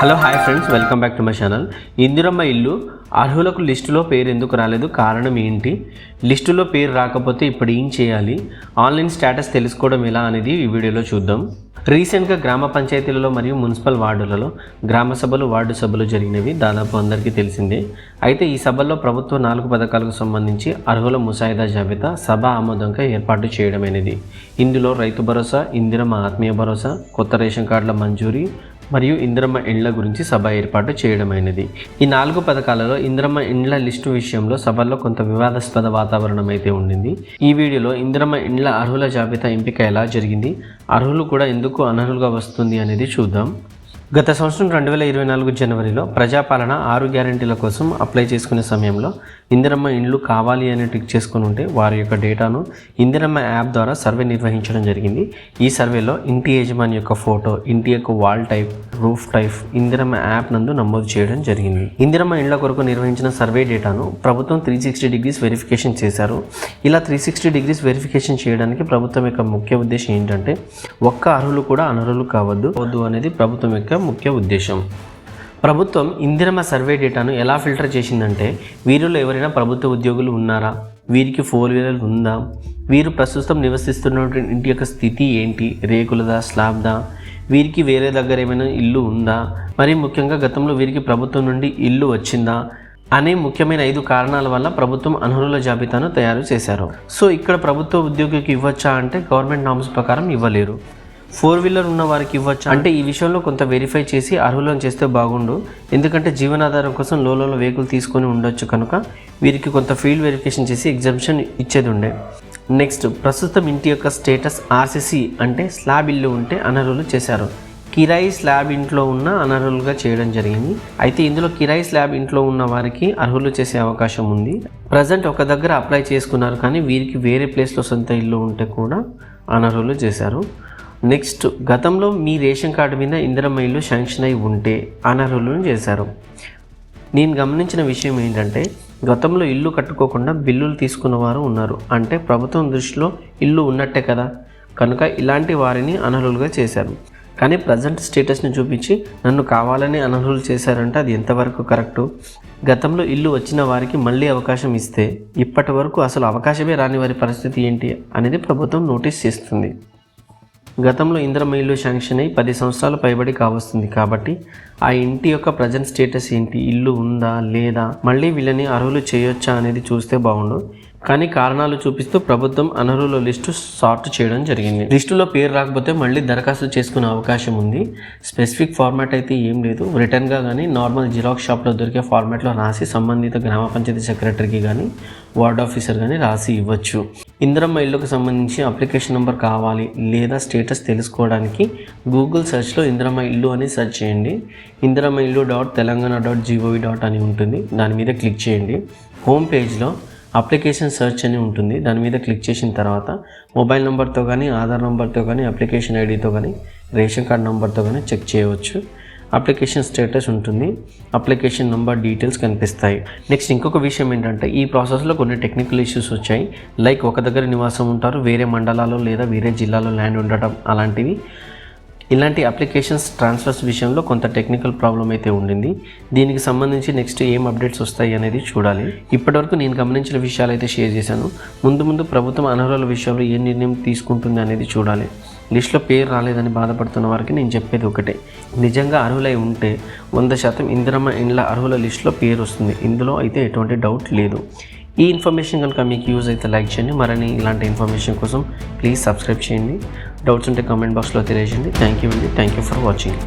Hello hi friends. Welcome back to my channel. Indiramma ఇల్లు అర్హులకు లిస్టులో పేరు ఎందుకు రాలేదు? కారణం ఏంటి? లిస్టులో పేరు రాకపోతే ఇప్పుడు ఏం చేయాలి? ఆన్లైన్ స్టేటస్ తెలుసుకోవడం ఎలా అనేది ఈ వీడియోలో చూద్దాం. రీసెంట్గా గ్రామ పంచాయతీలలో మరియు మున్సిపల్ వార్డులలో గ్రామ సభలు వార్డు సభలు జరిగినవి దాదాపు అందరికీ తెలిసిందే. అయితే ఈ సభల్లో ప్రభుత్వ నాలుగు పథకాలకు సంబంధించి అర్హుల ముసాయిదా జాబితా సభ ఆమోదంగా ఏర్పాటు చేయడమైనది. ఇందులో రైతు భరోసా ఇందిరమ్మ ఆత్మీయ భరోసా కొత్త రేషన్ కార్డుల మంజూరీ మరియు ఇంద్రమ్మ ఇండ్ల గురించి సభ ఏర్పాటు చేయడమైనది. ఈ నాలుగు పథకాలలో ఇంద్రమ్మ ఇండ్ల లిస్టు విషయంలో సభలో కొంత వివాదాస్పద వాతావరణం అయితే ఉండింది. ఈ వీడియోలో ఇంద్రమ్మ ఇండ్ల అర్హుల జాబితా ఎంపిక ఎలా జరిగింది? అర్హులు కూడా ఎందుకు అనర్హులుగా వస్తుంది అనేది చూద్దాం. గత సంవత్సరం రెండు వేల ఇరవై నాలుగు జనవరిలో ప్రజాపాలన ఆరు గ్యారంటీల కోసం అప్లై చేసుకునే సమయంలో ఇందిరమ్మ ఇండ్లు కావాలి అని టిక్ చేసుకుని ఉంటే వారి యొక్క డేటాను ఇందిరమ్మ యాప్ ద్వారా సర్వే నిర్వహించడం జరిగింది. ఈ సర్వేలో ఇంటి యజమాని యొక్క ఫోటో ఇంటి యొక్క wall type roof type Indiramma app నందు నమోదు చేయడం జరిగింది. ఇందిరమ్మ ఇండ్ల కొరకు నిర్వహించిన సర్వే డేటాను ప్రభుత్వం త్రీ సిక్స్టీ డిగ్రీస్ వెరిఫికేషన్ చేశారు. ఇలా త్రీ సిక్స్టీ డిగ్రీస్ వెరిఫికేషన్ చేయడానికి ప్రభుత్వం యొక్క ముఖ్య ఉద్దేశం ఏంటంటే ఒక్క అర్హులు కూడా అనర్హులు కావద్దు. వద్దు అనేది ప్రభుత్వం యొక్క ముఖ్య ఉద్దేశం. ప్రభుత్వం ఇందిరమ్మ సర్వే డేటాను ఎలా ఫిల్టర్ చేసిందంటే వీరిలో ఎవరైనా ప్రభుత్వ ఉద్యోగులు ఉన్నారా? వీరికి ఫోర్ వీలర్ ఉందా? వీరు ప్రస్తుతం నివసిస్తున్నటువంటి ఇంటి యొక్క స్థితి ఏంటి? రేకులదా? స్లాబ్దా? వీరికి వేరే దగ్గర ఏమైనా ఇల్లు ఉందా? మరి ముఖ్యంగా గతంలో వీరికి ప్రభుత్వం నుండి ఇల్లు వచ్చిందా? అనే ముఖ్యమైన ఐదు కారణాల వల్ల ప్రభుత్వం అనర్హుల జాబితాను తయారు చేశారు. సో ఇక్కడ ప్రభుత్వ ఉద్యోగికి ఇవ్వచ్చా అంటే గవర్నమెంట్ నామ్స్ ప్రకారం ఇవ్వలేరు. ఫోర్ వీలర్ ఉన్న వారికి ఇవ్వచ్చు? అంటే ఈ విషయంలో కొంత వెరిఫై చేసి అర్హులను చేస్తే బాగుండు. ఎందుకంటే జీవనాధారం కోసం లోలలో వెహికల్ తీసుకొని ఉండొచ్చు కనుక వీరికి కొంత ఫీల్డ్ వెరిఫికేషన్ చేసి ఎగ్జామ్షన్ ఇచ్చేది ఉండే నెక్స్ట్ ప్రస్తుతం ఇంటి యొక్క స్టేటస్ ఆర్సీసీ అంటే స్లాబ్ ఇల్లు ఉంటే అనర్హులు చేశారు. కిరాయి స్లాబ్ ఇంట్లో ఉన్న అనర్హులుగా చేయడం జరిగింది. అయితే ఇందులో కిరాయి స్లాబ్ ఇంట్లో ఉన్న వారికి అర్హులు చేసే అవకాశం ఉంది. ప్రజెంట్ ఒక దగ్గర అప్లై చేసుకున్నారు కానీ వీరికి వేరే ప్లేస్లో సొంత ఇల్లు ఉంటే కూడా అనర్హులు చేశారు. నెక్స్ట్ గతంలో మీ రేషన్ కార్డు మీద ఇందిరమ్మ ఇల్లు శాంక్షన్ అయి ఉంటే అనర్హులను చేశారు. నేను గమనించిన విషయం ఏంటంటే గతంలో ఇల్లు కట్టుకోకుండా బిల్లులు తీసుకున్న వారు ఉన్నారు. అంటే ప్రభుత్వం దృష్టిలో ఇల్లు ఉన్నట్టే కదా? కనుక ఇలాంటి వారిని అనర్హులుగా చేశారు. కానీ ప్రజెంట్ స్టేటస్ని చూపించి నన్ను కావాలని అనర్హులు చేశారంటే అది ఎంతవరకు కరెక్టు? గతంలో ఇల్లు వచ్చిన వారికి మళ్ళీ అవకాశం ఇస్తే ఇప్పటి వరకు అసలు అవకాశమే రాని వారి పరిస్థితి ఏంటి అనేది ప్రభుత్వం నోటీస్ చేస్తుంది. గతంలో ఇంద్రమ ఇల్లు శాంక్షన్ అయి పది సంవత్సరాలు పైబడి కావస్తుంది కాబట్టి ఆ ఇంటి యొక్క ప్రజెంట్ స్టేటస్ ఏంటి? ఇల్లు ఉందా? లేదా? మళ్ళీ వీళ్ళని అర్హులు చేయొచ్చా అనేది చూస్తే బాగుండు. కానీ కారణాలు చూపిస్తూ ప్రభుత్వం అనర్హుల లిస్టు సార్ట్ చేయడం జరిగింది. లిస్టులో పేరు రాకపోతే మళ్ళీ దరఖాస్తు చేసుకునే అవకాశం ఉంది. స్పెసిఫిక్ ఫార్మాట్ అయితే ఏం లేదు. రిటర్న్గా కానీ నార్మల్ జిరాక్స్ షాప్లో దొరికే ఫార్మాట్లో రాసి సంబంధిత గ్రామ పంచాయతీ సెక్రటరీకి కానీ వార్డ్ ఆఫీసర్ కానీ రాసి ఇవ్వచ్చు. ఇందిరమ్మ ఇల్లుకు సంబంధించి అప్లికేషన్ నెంబర్ కావాలి లేదా స్టేటస్ తెలుసుకోవడానికి గూగుల్ సెర్చ్లో ఇందిరమ్మ ఇల్లు అని సెర్చ్ చేయండి. ఇందిరమ్మ ఇల్లు dot Telangana dot G O V dot అని ఉంటుంది. దాని మీద క్లిక్ చేయండి. హోమ్ పేజ్లో అప్లికేషన్ సెర్చ్ అని ఉంటుంది. దాని మీద క్లిక్ చేసిన తర్వాత మొబైల్ నెంబర్తో కానీ ఆధార్ నెంబర్తో కానీ అప్లికేషన్ ఐడితో కానీ రేషన్ కార్డ్ నెంబర్తో కానీ చెక్ చేయవచ్చు. అప్లికేషన్ స్టేటస్ ఉంటుంది. అప్లికేషన్ నెంబర్ డీటెయిల్స్ కనిపిస్తాయి. నెక్స్ట్ ఇంకొక విషయం ఏంటంటే ఈ ప్రాసెస్లో కొన్ని టెక్నికల్ ఇష్యూస్ వచ్చాయి. లైక్ ఒక దగ్గర నివాసం ఉంటారు వేరే మండలాల్లో లేదా వేరే జిల్లాలో ల్యాండ్ ఉండటం అలాంటివి. ఇలాంటి అప్లికేషన్స్ ట్రాన్స్ఫర్స్ విషయంలో కొంత టెక్నికల్ ప్రాబ్లం అయితే ఉండింది. దీనికి సంబంధించి నెక్స్ట్ ఏం అప్డేట్స్ వస్తాయి అనేది చూడాలి. ఇప్పటివరకు నేను గమనించిన విషయాలు అయితే షేర్ చేశాను. ముందు ముందు ప్రభుత్వం అనర్హుల విషయంలో ఏ నిర్ణయం తీసుకుంటుంది అనేది చూడాలి. లిస్ట్లో పేరు రాలేదని బాధపడుతున్న వారికి నేను చెప్పేది ఒకటే. నిజంగా అర్హులై ఉంటే వంద శాతం ఇందిరమ్మ ఇండ్ల అర్హుల లిస్టులో పేరు వస్తుంది. ఇందులో అయితే ఎటువంటి డౌట్ లేదు. ఈ ఇన్ఫర్మేషన్ కనుక మీకు యూజ్ అయితే లైక్ చేయండి. మరిన్ని ఇలాంటి ఇన్ఫర్మేషన్ కోసం ప్లీజ్ సబ్స్క్రైబ్ చేయండి. డౌట్స్ ఉంటే కామెంట్ బాక్స్లో తెలియజేయండి. థ్యాంక్ యూ అండి. Thank you for watching.